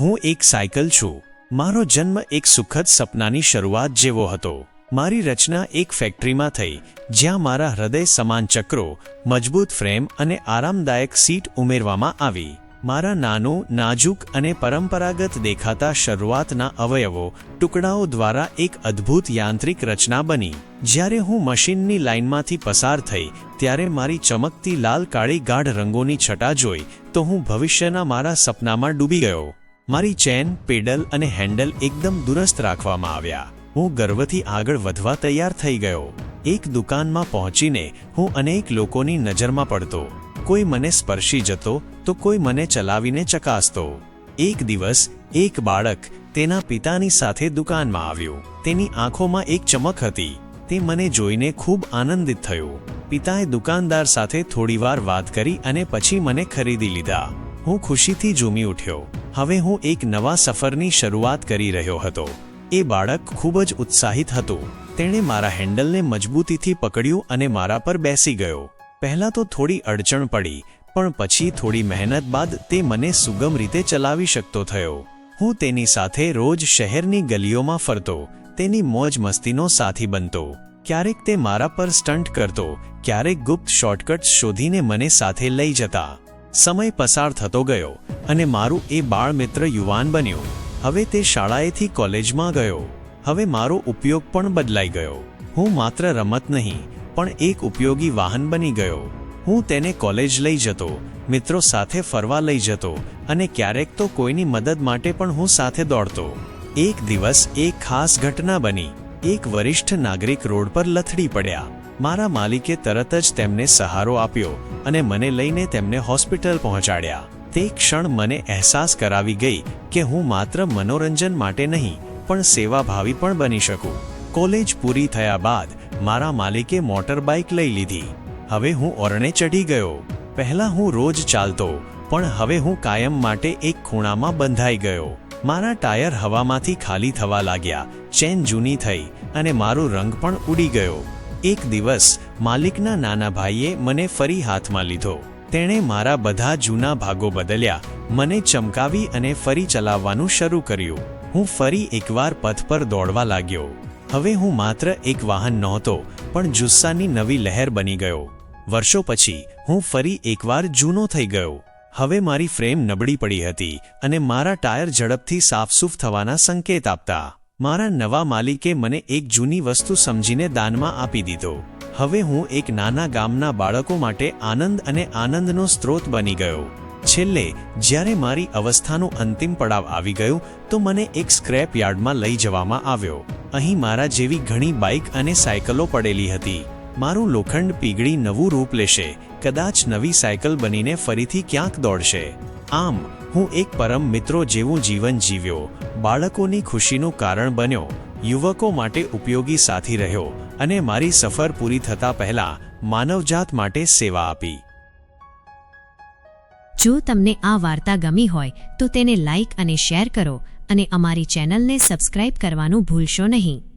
હું એક સાયકલ છું. મારો જન્મ એક સુખદ સપનાની શરૂઆત જેવો હતો. મારી રચના એક ફેક્ટરીમાં થઈ, જ્યાં મારા હૃદય સમાન ચક્રો, મજબૂત ફ્રેમ અને આરામદાયક સીટ ઉમેરવામાં આવી. મારા નાનું, નાજુક અને પરંપરાગત દેખાતા શરૂઆતના અવયવો, ટુકડાઓ દ્વારા એક અદ્ભુત યાંત્રિક રચના બની. જ્યારે હું મશીનની લાઇનમાંથી પસાર થઈ, ત્યારે મારી ચમકતી લાલ કાળી ગાઢ રંગોની છટા જોઈ, તો હું ભવિષ્યના મારા સપનામાં ડૂબી ગયો. મારી ચેન, પેડલ અને હેન્ડલ એકદમ દુરસ્ત રાખવામાં આવ્યા. હું ગર્વથી આગળ વધવા તૈયાર થઈ ગયો. એક દુકાનમાં પહોંચીને હું અનેક લોકોની નજરમાં પડતો. કોઈ મને સ્પર્શી જતો, તો કોઈ મને ચલાવીને ચકાસતો. એક દિવસ, એક બાળક તેના પિતાની સાથે દુકાનમાં આવ્યું. તેની આંખોમાં એક ચમક હતી. તે મને જોઈને ખૂબ આનંદિત થયો. પિતાએ દુકાનદાર સાથે થોડીવાર વાત કરી અને પછી મને ખરીદી લીધા. હું ખુશીથી ઝૂમી ઉઠ્યો. હવે હું એક નવા સફરની શરૂઆત કરી રહ્યો હતો. એ બાળક ખૂબ જ ઉત્સાહિત હતું. તેણે મારા હેન્ડલને મજબૂતીથી પકડ્યું અને મારા પર બેસી ગયો. પહેલાં તો થોડી અડચણ પડી, પણ પછી થોડી મહેનત બાદ તે મને સુગમ રીતે ચલાવી શકતો થયો. હું તેની સાથે રોજ શહેરની ગલીઓમાં ફરતો, તેની મોજ મસ્તીનો સાથી બનતો. ક્યારેક તે મારા પર સ્ટન્ટ કરતો, ક્યારેક ગુપ્ત શોર્ટકટ્સ શોધીને મને સાથે લઈ જતા. સમય પસાર થતો ગયો અને મારું એ બાળ મિત્ર યુવાન બન્યું. હવે તે શાળાએથી કોલેજમાં ગયો. હવે મારો ઉપયોગ પણ બદલાઈ ગયો. હું માત્ર રમત નહીં, પણ એક ઉપયોગી વાહન બની ગયો. હું તેને કોલેજ લઈ જતો, મિત્રો સાથે ફરવા લઈ જતો અને ક્યારેક તો કોઈની મદદ માટે પણ હું સાથે દોડતો. એક દિવસ એક ખાસ ઘટના બની. એક વરિષ્ઠ નાગરિક રોડ પર લથડી પડ્યા. મારા માલિકે તરત જ તેમને સહારો આપ્યો અને મને લઈને તેમને હોસ્પિટલ પહોંચાડ્યા. તે ક્ષણ મને અહેસાસ કરાવી ગઈ કે હું માત્ર મનોરંજન માટે નહીં, પણ સેવાભાવી પણ બની શકું. કોલેજ પૂરી થયા બાદ મારા માલિકે મોટર બાઇક લઈ લીધી. હવે હું ઓરણે ચઢી ગયો. પહેલા હું રોજ ચાલતો, પણ હવે હું કાયમ માટે એક ખૂણામાં બંધાઈ ગયો. મારા ટાયર હવામાંથી ખાલી થવા લાગ્યા, ચેન જૂની થઈ અને મારો રંગ પણ ઉડી ગયો. એક દિવસ, માલિકના નાના ભાઈએ મને ફરી હાથમાં લીધો. તેણે મારા બધા જૂના ભાગો બદલ્યા, મને ચમકાવી અને ફરી ચલાવવાનું શરૂ કર્યું. હું ફરી એકવાર પથ પર દોડવા લાગ્યો. હવે હું માત્ર એક વાહન નહોતો, પણ જુસ્સાની નવી લહેર બની ગયો. વર્ષો પછી, હું ફરી એકવાર જૂનો થઈ ગયો. હવે મારી ફ્રેમ નબળી પડી હતી અને મારા ટાયર ઝડપથી સાફસૂફ થવાના સંકેત આપતા. મારા નવા માલિકે મને એક જૂની વસ્તુ સમજીને દાનમાં આપી દીધો. હવે હું એક નાના ગામના બાળકો માટે આનંદ અને આનંદનો સ્ત્રોત બની ગયો. છેલ્લે, જ્યારે મારી અવસ્થાનું અંતિમ પડાવ આવી ગયું, તો મને એક સ્ક્રેપ યાર્ડમાં લઈ જવામાં આવ્યો. અહીં મારા જેવી ઘણી બાઇક અને સાયકલો પડેલી હતી. મારું લોખંડ પીગળી નવું રૂપ લેશે. કદાચ નવી સાયકલ બનીને ફરીથી ક્યાંક દોડશે. આમ હું એક પરમ મિત્રો જેવું જીવન જીવ્યો. બાળકોની ખુશીનું કારણ બન્યો. યુવકો માટે ઉપયોગી સાથી રહ્યો અને મારી સફર પૂરી થતા પહેલા માનવજાત માટે સેવા આપી. જો તમને આ વાર્તા ગમી હોય, તો તેને લાઇક અને શેર કરો અને અમારી ચેનલને સબસ્ક્રાઇબ કરવાનું ભૂલશો નહીં.